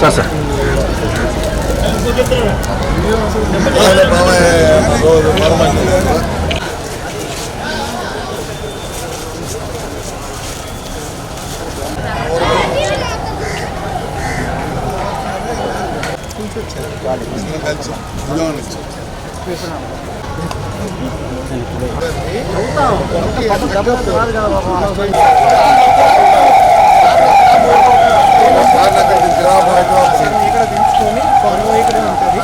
Sir sir ఇక్కడ దించుకొని convoy ఇక్కడ ఉంటుంది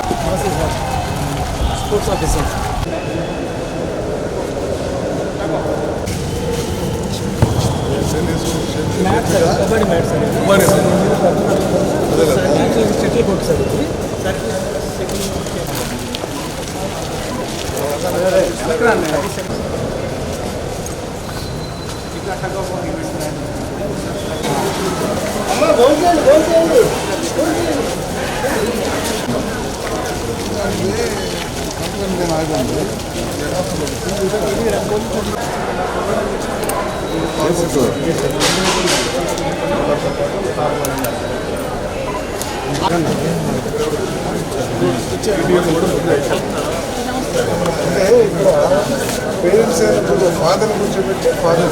sports officer match sir kabaddi match sir ఇది షటిల్ కోర్ట్ సార్ ఇది ఎక్కడ పేరెంట్స్ ఫాదర్ కూర్చోబెట్టి ఫాదర్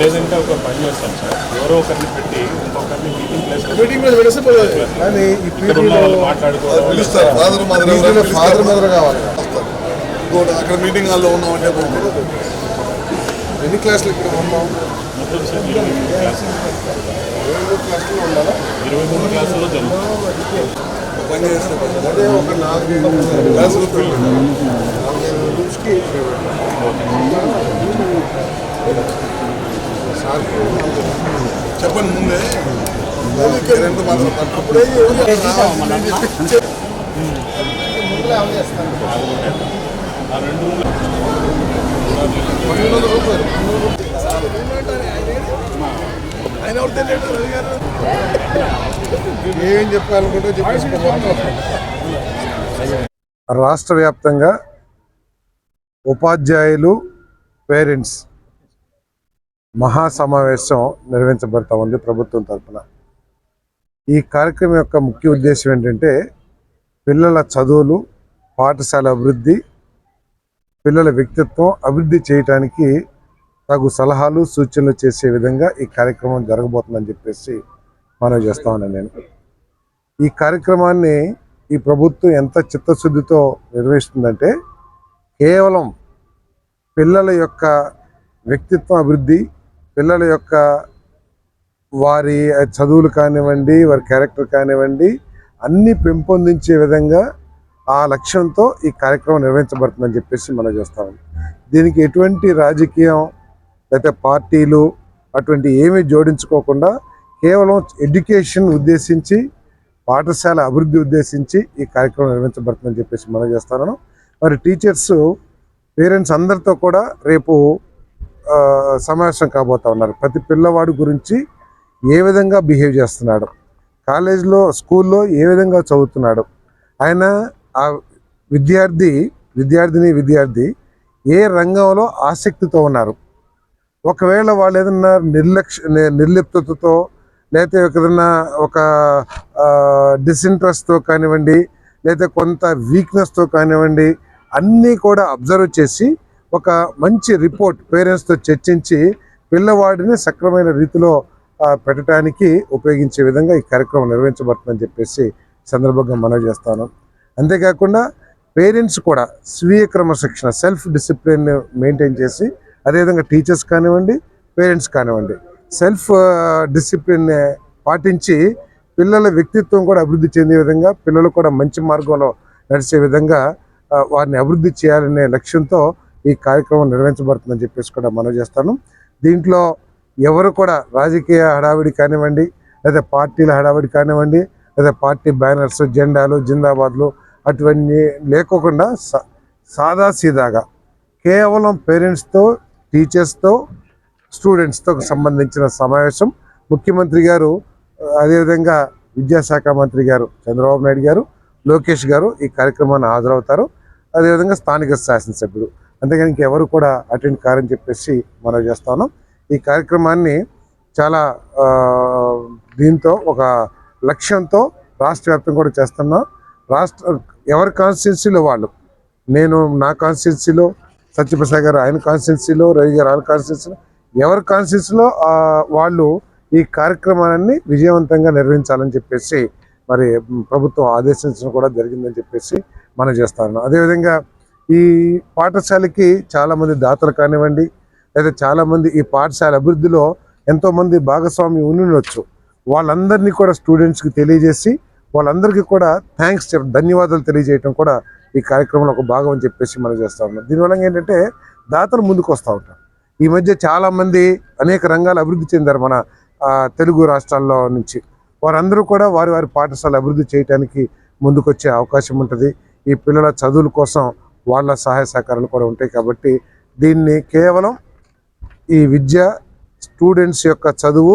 లేదంటే ఒక పని చేస్తాం సార్. ఎవరో ఒకరిని పెట్టి ఇంకొకరిని మీటింగ్ ప్లేస్ మీటింగ్ మీద పెడితే. కానీ ఈ పిలుస్తారు. ఫాదర్ మదర్ ఫాదర్ మదర్ కావాలి. ఇంకోటి అక్కడ మీటింగ్ హాల్లో ఉన్నామంటే ఎన్ని క్లాసులు ఇక్కడ ఉన్నాం ఇరవై మూడు క్లాసుల్లో జరుగుతుంది. ఒక నాలుగు రూమ్స్కి చెప్పండి ముందే. ఎంత మాత్రం అప్పుడే ఆ రెండు రూమ్లు ఆయన ఎవరు తెలియదు ఏం చెప్పాలనుకుంటే చెప్పేసుకోవాలి రాష్ట్ర వ్యాప్తంగా ఉపాధ్యాయులు పేరెంట్స్ మహా సమావేశం నిర్వహించబడతా ఉంది ప్రభుత్వం తరఫున ఈ కార్యక్రమం యొక్క ముఖ్య ఉద్దేశం ఏంటంటే పిల్లల చదువులు పాఠశాల అభివృద్ధి పిల్లల వ్యక్తిత్వం అభివృద్ధి చేయటానికి తగు సలహాలు సూచనలు చేసే విధంగా ఈ కార్యక్రమం జరగబోతుందని చెప్పేసి మనవి చేస్తా ఉన్నాను నేను. ఈ కార్యక్రమాన్ని ఈ ప్రభుత్వం ఎంత చిత్తశుద్ధితో నిర్వహిస్తుందంటే కేవలం పిల్లల యొక్క వ్యక్తిత్వం అభివృద్ధి పిల్లల యొక్క వారి చదువులు కానివ్వండి వారి క్యారెక్టర్ కానివ్వండి అన్నీ పెంపొందించే విధంగా ఆ లక్ష్యంతో ఈ కార్యక్రమం నిర్వహించబడుతుందని చెప్పేసి మనం చేస్తాం దీనికి ఎటువంటి రాజకీయం లేకపోతే పార్టీలు అటువంటి ఏమీ జోడించుకోకుండా కేవలం ఎడ్యుకేషన్ ఉద్దేశించి పాఠశాల అభివృద్ధి ఉద్దేశించి ఈ కార్యక్రమం నిర్వహించబడుతుందని చెప్పేసి మనం చేస్తున్నాను మరి టీచర్స్ పేరెంట్స్ అందరితో కూడా రేపు సమావేశం కాబోతా ఉన్నారు. ప్రతి పిల్లవాడి గురించి ఏ విధంగా బిహేవ్ చేస్తున్నాడు? కాలేజీలో స్కూల్లో ఏ విధంగా చదువుతున్నాడు? ఆయన ఆ విద్యార్థి విద్యార్థిని విద్యార్థి ఏ రంగంలో ఆసక్తితో ఉన్నారు? ఒకవేళ వాళ్ళు ఏదన్నా నిర్లక్ష్య నిర్లిప్తతతో లేకపోతే ఏదన్నా ఒక డిసింట్రెస్ట్తో కానివ్వండి లేకపోతే కొంత వీక్నెస్తో కానివ్వండి అన్నీ కూడా అబ్జర్వ్ చేసి ఒక మంచి రిపోర్ట్ పేరెంట్స్తో చర్చించి పిల్లవాడిని సక్రమైన రీతిలో పెట్టడానికి ఉపయోగించే విధంగా ఈ కార్యక్రమం నిర్వహించబడుతుందని చెప్పేసి సందర్భంగా మనవి చేస్తాను. అంతేకాకుండా పేరెంట్స్ కూడా స్వీయ క్రమశిక్షణ సెల్ఫ్ డిసిప్లిన్ మెయింటైన్ చేసి అదేవిధంగా టీచర్స్ కానివ్వండి పేరెంట్స్ కానివ్వండి సెల్ఫ్ డిసిప్లిన్ పాటించి పిల్లల వ్యక్తిత్వం కూడా అభివృద్ధి చెందే విధంగా పిల్లలు కూడా మంచి మార్గంలో నడిచే విధంగా వారిని అభివృద్ధి చేయాలనే లక్ష్యంతో ఈ కార్యక్రమం నిర్వహించబడుతుందని చెప్పేసి కూడా మనం చేస్తాను. దీంట్లో ఎవరు కూడా రాజకీయ హడావిడి కానివ్వండి లేదా పార్టీల హడావిడి కానివ్వండి లేదా పార్టీ బ్యానర్స్ జెండాలు జిందాబాద్లు అటువన్నీ లేకోకుండా సా- సాదాసీదాగా కేవలం పేరెంట్స్తో టీచర్స్తో స్టూడెంట్స్తో సంబంధించిన సమావేశం. ముఖ్యమంత్రి గారు అదేవిధంగా విద్యాశాఖ మంత్రి గారు చంద్రబాబు నాయుడు గారు లోకేష్ గారు ఈ కార్యక్రమాన్ని హాజరవుతారు. అదేవిధంగా స్థానిక శాసనసభ్యుడు అంతేగాని ఇంకెవరు కూడా అటెండ్ కారని చెప్పేసి మనం చేస్తాను ఈ కార్యక్రమాన్ని చాలా దీంతో ఒక లక్ష్యంతో రాష్ట్ర వ్యాప్తంగా కూడా చేస్తున్నాం. రాష్ట్ర ఎవరి కాన్స్టిట్యున్సీలో వాళ్ళు? నేను నా కాన్స్టిట్యున్సీలో సత్యప్రసాద్ గారు ఆయన కాన్స్టిట్యున్సీలో రవి గారు ఆయన కాన్స్టిట్యున్సీలో ఎవరి కాన్స్టిట్యున్సీలో వాళ్ళు ఈ కార్యక్రమాన్ని విజయవంతంగా నిర్వహించాలని చెప్పేసి మరి ప్రభుత్వం ఆదేశించడం కూడా జరిగిందని చెప్పేసి మనం చేస్తాను అదేవిధంగా ఈ పాఠశాలకి చాలామంది దాతలు కానివ్వండి లేదా చాలామంది ఈ పాఠశాల అభివృద్ధిలో ఎంతోమంది భాగస్వామి ఉండవచ్చు వాళ్ళందరినీ కూడా స్టూడెంట్స్కి తెలియజేసి వాళ్ళందరికీ కూడా థ్యాంక్స్ చెప్ ధన్యవాదాలు తెలియజేయటం కూడా ఈ కార్యక్రమంలో ఒక భాగం అని చెప్పేసి మనం చేస్తా ఉన్నాం. దీనివల్ల ఏంటంటే దాతలు ముందుకు వస్తూ ఉంటారు. ఈ మధ్య చాలామంది అనేక రంగాలు అభివృద్ధి చెందారు మన తెలుగు రాష్ట్రాల్లో నుంచి. వారందరూ కూడా వారి వారి పాఠశాల అభివృద్ధి చేయడానికి ముందుకొచ్చే అవకాశం ఉంటుంది. ఈ పిల్లల చదువుల కోసం వాళ్ళ సహాయ సహకారాలు కూడా ఉంటాయి కాబట్టి దీన్ని కేవలం ఈ విద్య స్టూడెంట్స్ యొక్క చదువు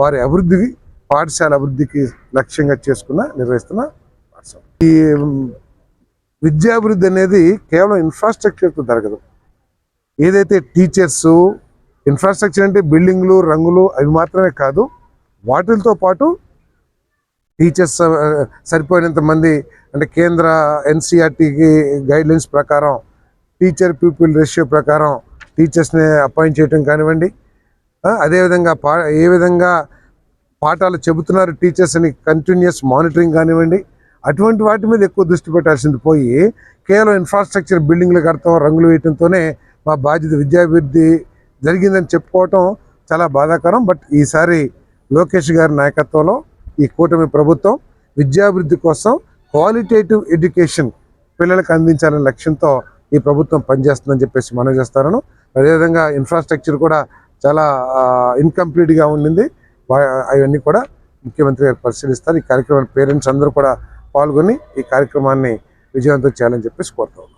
వారి అభివృద్ధికి పాఠశాల అభివృద్ధికి లక్ష్యంగా చేసుకున్న నిర్వహిస్తున్న పాఠశాల. ఈ విద్యాభివృద్ధి అనేది కేవలం ఇన్ఫ్రాస్ట్రక్చర్తో జరగదు. ఏదైతే టీచర్స్ ఇన్ఫ్రాస్ట్రక్చర్ అంటే బిల్డింగ్లు రంగులు అవి మాత్రమే కాదు వాటితో పాటు టీచర్స్ సరిపోయినంత మంది అంటే కేంద్ర ఎన్సీఆర్టీకి గైడ్లైన్స్ ప్రకారం టీచర్ పీపుల్ రేషియో ప్రకారం టీచర్స్ని అపాయింట్ చేయటం కానివ్వండి అదేవిధంగా పా ఏ విధంగా పాఠాలు చెబుతున్నారు టీచర్స్ అని కంటిన్యూస్ మానిటరింగ్ కానివ్వండి అటువంటి వాటి మీద ఎక్కువ దృష్టి పెట్టాల్సింది పోయి కేవలం ఇన్ఫ్రాస్ట్రక్చర్ బిల్డింగ్లు కడతాం రంగులు వేయటంతోనే మా బాధ్యత విద్యాభివృద్ధి జరిగిందని చెప్పుకోవటం చాలా బాధాకరం. బట్ ఈసారి లోకేష్ గారి నాయకత్వంలో ఈ కూటమి ప్రభుత్వం విద్యాభివృద్ధి కోసం క్వాలిటేటివ్ ఎడ్యుకేషన్ పిల్లలకు అందించాలనే లక్ష్యంతో ఈ ప్రభుత్వం పనిచేస్తుందని చెప్పేసి మనం చేస్తారను. అదేవిధంగా ఇన్ఫ్రాస్ట్రక్చర్ కూడా చాలా ఇన్కంప్లీట్గా ఉండింది. అవన్నీ కూడా ముఖ్యమంత్రి గారు పరిశీలిస్తారు. ఈ కార్యక్రమం పేరెంట్స్ అందరూ కూడా పాల్గొని ఈ కార్యక్రమాన్ని విజయవంతం చేయాలని చెప్పేసి కోరుతాం